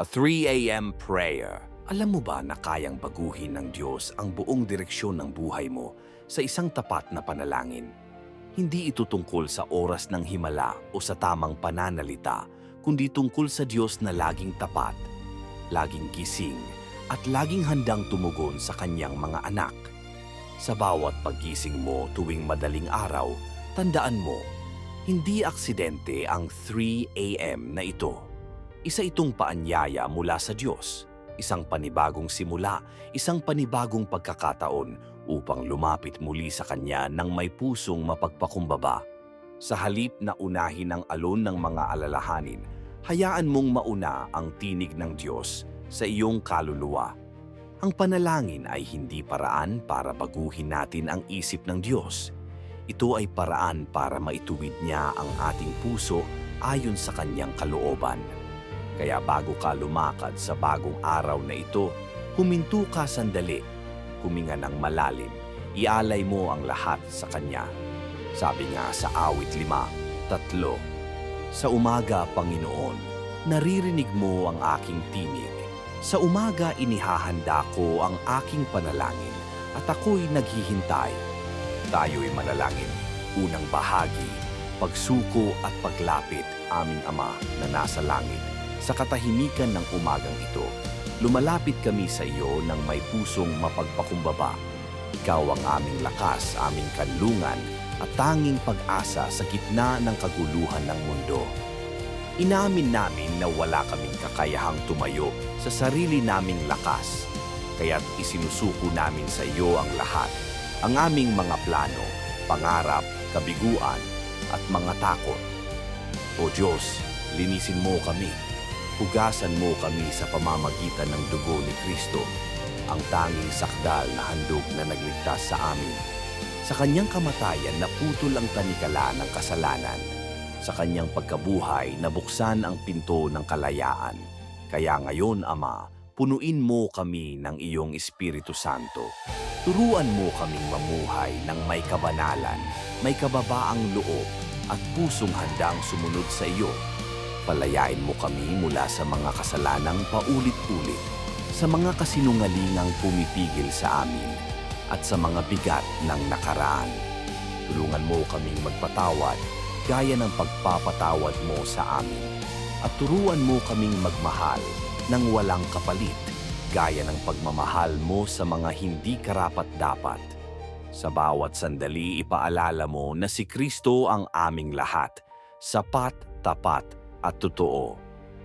A 3 a.m. prayer. Alam mo ba na kayang baguhin ng Diyos ang buong direksyon ng buhay mo sa isang tapat na panalangin? Hindi ito tungkol sa oras ng himala o sa tamang pananalita, kundi tungkol sa Diyos na laging tapat, laging gising, at laging handang tumugon sa kanyang mga anak. Sa bawat paggising mo tuwing madaling araw, tandaan mo, hindi aksidente ang 3 a.m. na ito. Isa itong paanyaya mula sa Diyos, isang panibagong simula, isang panibagong pagkakataon upang lumapit muli sa Kanya ng may pusong mapagpakumbaba. Sa halip na unahin ang alon ng mga alalahanin, hayaan mong mauna ang tinig ng Diyos sa iyong kaluluwa. Ang panalangin ay hindi paraan para baguhin natin ang isip ng Diyos. Ito ay paraan para maituwid niya ang ating puso ayon sa kanyang kalooban. Kaya bago ka lumakad sa bagong araw na ito, huminto ka sandali, huminga ng malalim, ialay mo ang lahat sa Kanya. Sabi nga sa awit lima, tatlo, Sa umaga, Panginoon, naririnig mo ang aking tinig. Sa umaga inihahanda ko ang aking panalangin at ako'y naghihintay. Tayo'y manalangin. Unang bahagi, pagsuko at paglapit aming Ama na nasa langit. Sa katahimikan ng umagang ito, lumalapit kami sa iyo ng may pusong mapagpakumbaba. Ikaw ang aming lakas, aming kanlungan, at tanging pag-asa sa gitna ng kaguluhan ng mundo. Inamin namin na wala kaming kakayahang tumayo sa sarili naming lakas, kaya't isinusuko namin sa iyo ang lahat, ang aming mga plano, pangarap, kabiguan, at mga takot. O Diyos, linisin mo kami. Hugasan mo kami sa pamamagitan ng dugo ni Kristo, ang tanging sakdal na handog na nagligtas sa amin. Sa kanyang kamatayan naputol ang tanikala ng kasalanan. Sa kanyang pagkabuhay nabuksan ang pinto ng kalayaan. Kaya ngayon, Ama, punuin mo kami ng iyong Espiritu Santo. Turuan mo kaming mamuhay ng may kabanalan, may kababaang loob, at pusong handang sumunod sa iyo. Palayain mo kami mula sa mga kasalanang paulit-ulit, sa mga kasinungalingang pumipigil sa amin, at sa mga bigat ng nakaraan. Tulungan mo kaming magpatawad gaya ng pagpapatawad mo sa amin. At turuan mo kaming magmahal ng walang kapalit gaya ng pagmamahal mo sa mga hindi karapat-dapat. Sa bawat sandali ipaalala mo na si Kristo ang aming lahat, sapat, tapat, at totoo.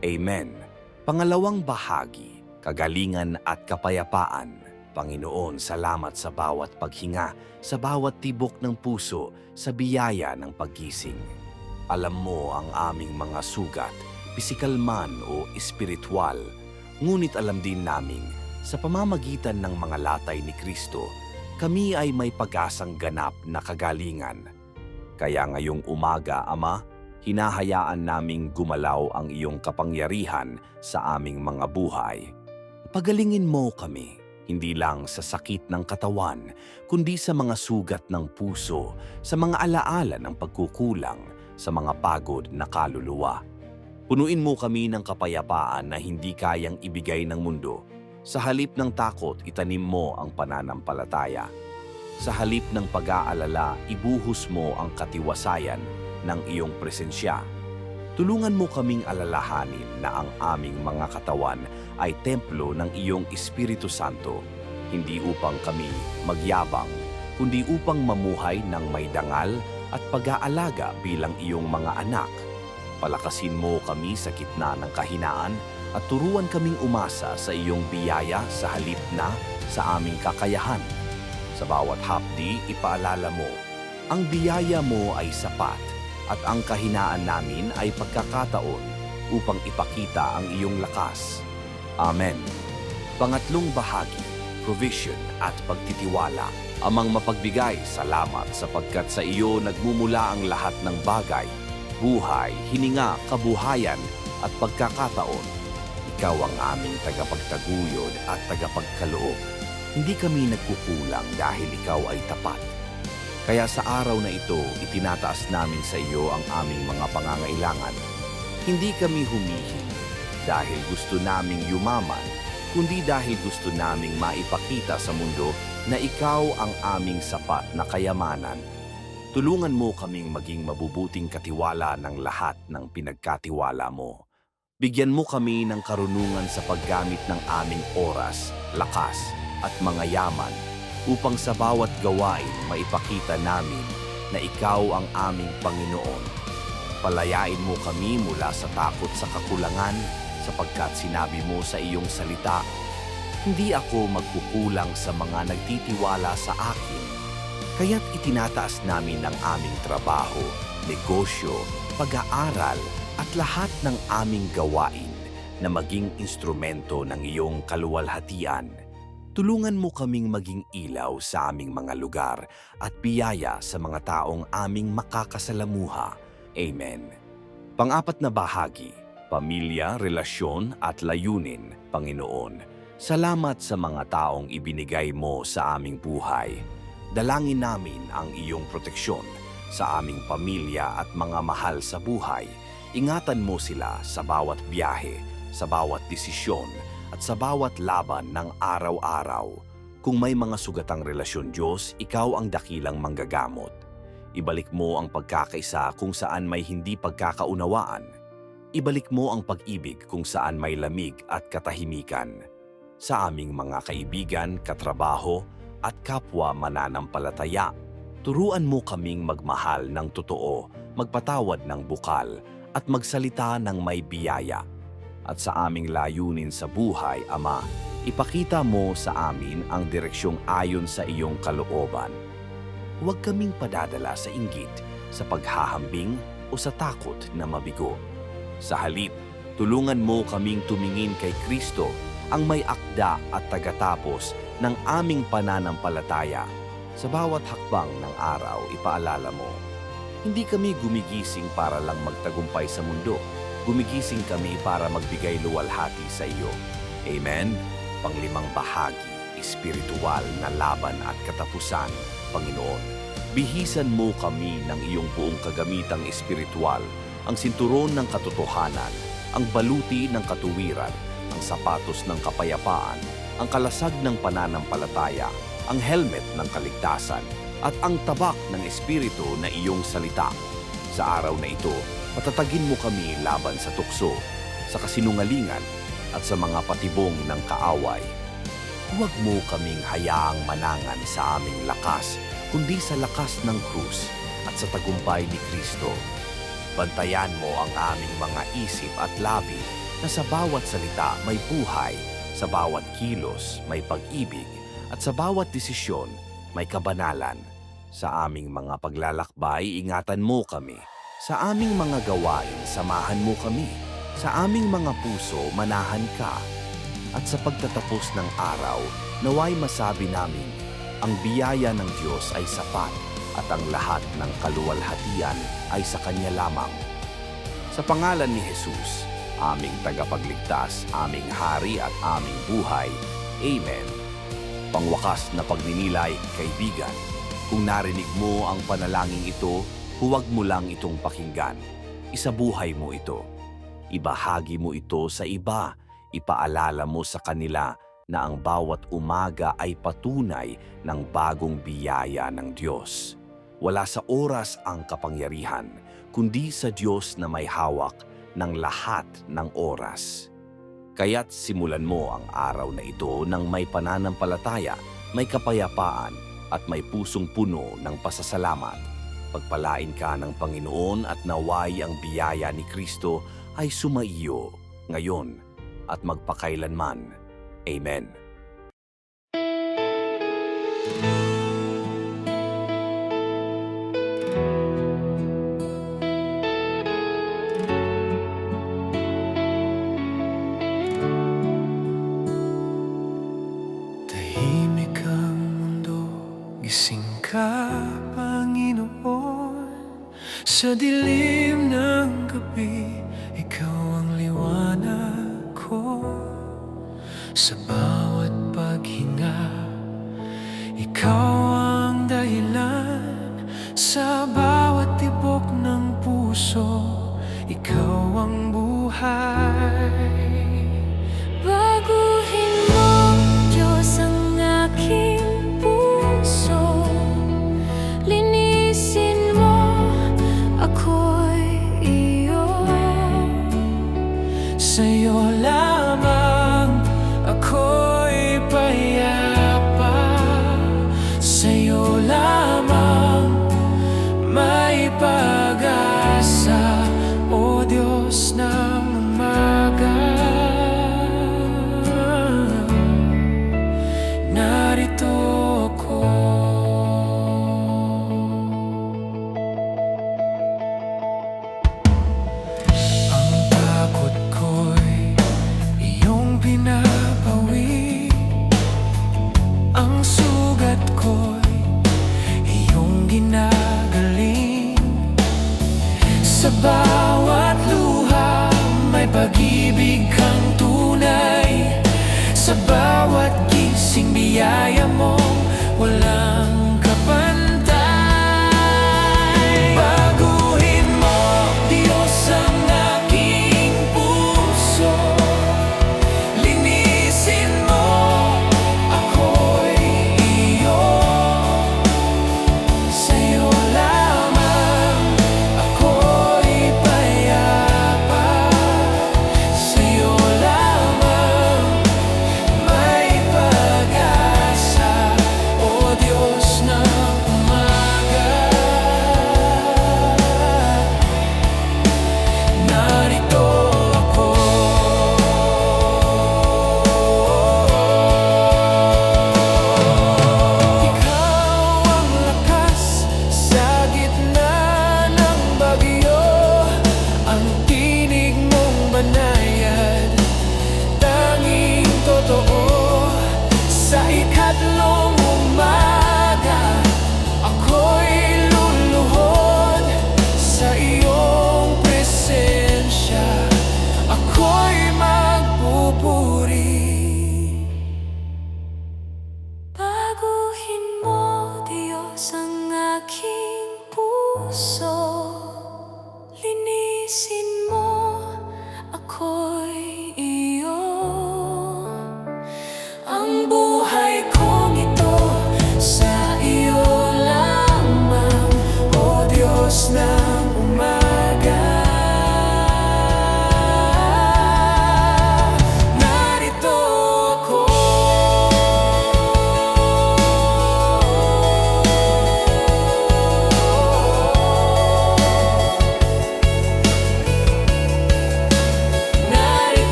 Amen. Pangalawang bahagi, kagalingan at kapayapaan. Panginoon, salamat sa bawat paghinga, sa bawat tibok ng puso, sa biyaya ng paggising. Alam mo ang aming mga sugat, pisikal man o espiritual, ngunit alam din naming sa pamamagitan ng mga latay ni Kristo, kami ay may pag-asang ganap na kagalingan. Kaya ngayong umaga, Ama, hinahayaan naming gumalaw ang iyong kapangyarihan sa aming mga buhay. Pagalingin mo kami, hindi lang sa sakit ng katawan, kundi sa mga sugat ng puso, sa mga alaala ng pagkukulang, sa mga pagod na kaluluwa. Punuin mo kami ng kapayapaan na hindi kayang ibigay ng mundo. Sa halip ng takot, itanim mo ang pananampalataya. Sa halip ng pag-aalala, ibuhos mo ang katiwasayan ng iyong presensya. Tulungan mo kaming alalahanin na ang aming mga katawan ay templo ng iyong Espiritu Santo, hindi upang kami magyabang, kundi upang mamuhay ng may dangal at pag-aalaga bilang iyong mga anak. Palakasin mo kami sa gitna ng kahinaan at turuan kaming umasa sa iyong biyaya sa halip na sa aming kakayahan. Sa bawat hapdi, ipaalala mo, ang biyaya mo ay sapat at ang kahinaan namin ay pagkakataon upang ipakita ang iyong lakas. Amen. Pangatlong bahagi, provision at pagtitiwala. Amang mapagbigay, salamat sapagkat sa iyo nagmumula ang lahat ng bagay, buhay, hininga, kabuhayan at pagkakataon. Ikaw ang aming tagapagtaguyod at tagapagkaloob. Hindi kami nagkukulang dahil ikaw ay tapat. Kaya sa araw na ito, itinataas namin sa iyo ang aming mga pangangailangan. Hindi kami humihingi, dahil gusto naming yumaman, kundi dahil gusto naming maipakita sa mundo na ikaw ang aming sapat na kayamanan. Tulungan mo kaming maging mabubuting katiwala ng lahat ng pinagkatiwala mo. Bigyan mo kami ng karunungan sa paggamit ng aming oras, lakas, at mga yaman upang sa bawat gawain maipakita namin na ikaw ang aming Panginoon. Palayain mo kami mula sa takot sa kakulangan sapagkat sinabi mo sa iyong salita, Hindi ako magkukulang sa mga nagtitiwala sa akin. Kaya't itinataas namin ang aming trabaho, negosyo, pag-aaral at lahat ng aming gawain na maging instrumento ng iyong kaluwalhatian. Tulungan mo kaming maging ilaw sa aming mga lugar at biyaya sa mga taong aming makakasalamuha. Amen. Pang-apat na bahagi, pamilya, relasyon at layunin, Panginoon. Salamat sa mga taong ibinigay mo sa aming buhay. Dalangin namin ang iyong proteksyon sa aming pamilya at mga mahal sa buhay. Ingatan mo sila sa bawat biyahe, sa bawat desisyon, at sa bawat laban ng araw-araw. Kung may mga sugatang relasyon Diyos, ikaw ang dakilang manggagamot. Ibalik mo ang pagkakaisa kung saan may hindi pagkakaunawaan. Ibalik mo ang pag-ibig kung saan may lamig at katahimikan. Sa aming mga kaibigan, katrabaho, at kapwa mananampalataya, turuan mo kaming magmahal ng totoo, magpatawad ng bukal, at magsalita ng may biyaya at sa aming layunin sa buhay, Ama, ipakita mo sa amin ang direksyong ayon sa iyong kalooban. Huwag kaming padadala sa inggit, sa paghahambing o sa takot na mabigo. Sa halip, tulungan mo kaming tumingin kay Kristo, ang may akda at tagatapos ng aming pananampalataya. Sa bawat hakbang ng araw, ipaalala mo, hindi kami gumigising para lang magtagumpay sa mundo, gumigising kami para magbigay luwalhati sa iyo. Amen? Panglimang bahagi, espiritual na laban at katapusan, Panginoon. Bihisan mo kami ng iyong buong kagamitang espiritual, ang sinturon ng katotohanan, ang baluti ng katuwiran, ang sapatos ng kapayapaan, ang kalasag ng pananampalataya, ang helmet ng kaligtasan, at ang tabak ng espiritu na iyong salita. Sa araw na ito, patatagin mo kami laban sa tukso, sa kasinungalingan at sa mga patibong ng kaaway. Huwag mo kaming hayaang manangan sa aming lakas, kundi sa lakas ng krus at sa tagumpay ni Kristo. Bantayan mo ang aming mga isip at labi na sa bawat salita may buhay, sa bawat kilos may pag-ibig, at sa bawat desisyon may kabanalan. Sa aming mga paglalakbay, ingatan mo kami. Sa aming mga gawain, samahan mo kami. Sa aming mga puso, manahan ka. At sa pagtatapos ng araw, naway masabi namin, ang biyaya ng Diyos ay sapat at ang lahat ng kaluwalhatian ay sa Kanya lamang. Sa pangalan ni Jesus, aming tagapagligtas, aming hari at aming buhay. Amen. Pangwakas na pagninilay, kaibigan, kung narinig mo ang panalangin ito, huwag mo lang itong pakinggan. Isabuhay mo ito. Ibahagi mo ito sa iba. Ipaalala mo sa kanila na ang bawat umaga ay patunay ng bagong biyaya ng Diyos. Wala sa oras ang kapangyarihan, kundi sa Diyos na may hawak ng lahat ng oras. Kaya't simulan mo ang araw na ito ng may pananampalataya, may kapayapaan, at may pusong puno ng pasasalamat. Pagpalain ka ng Panginoon at naway ang biyaya ni Kristo ay sumaiyo ngayon at magpakailanman. Amen. Tahimik ang mundo, gising ka, Sa dilim ng gabi, ikaw ang liwanag ko. Sa bawat paghinga, ikaw ang dahilan. Sa bawat tibok ng puso, ikaw ang buhay pag-asa O Diyos ng umaga. Narito ako. Ang takot ko'y iyong pinapawi Ang sugat ko'y iyong ginagawa sa bawat luha may pag-ibig kang tunay. Sa bawat gising biyaya mong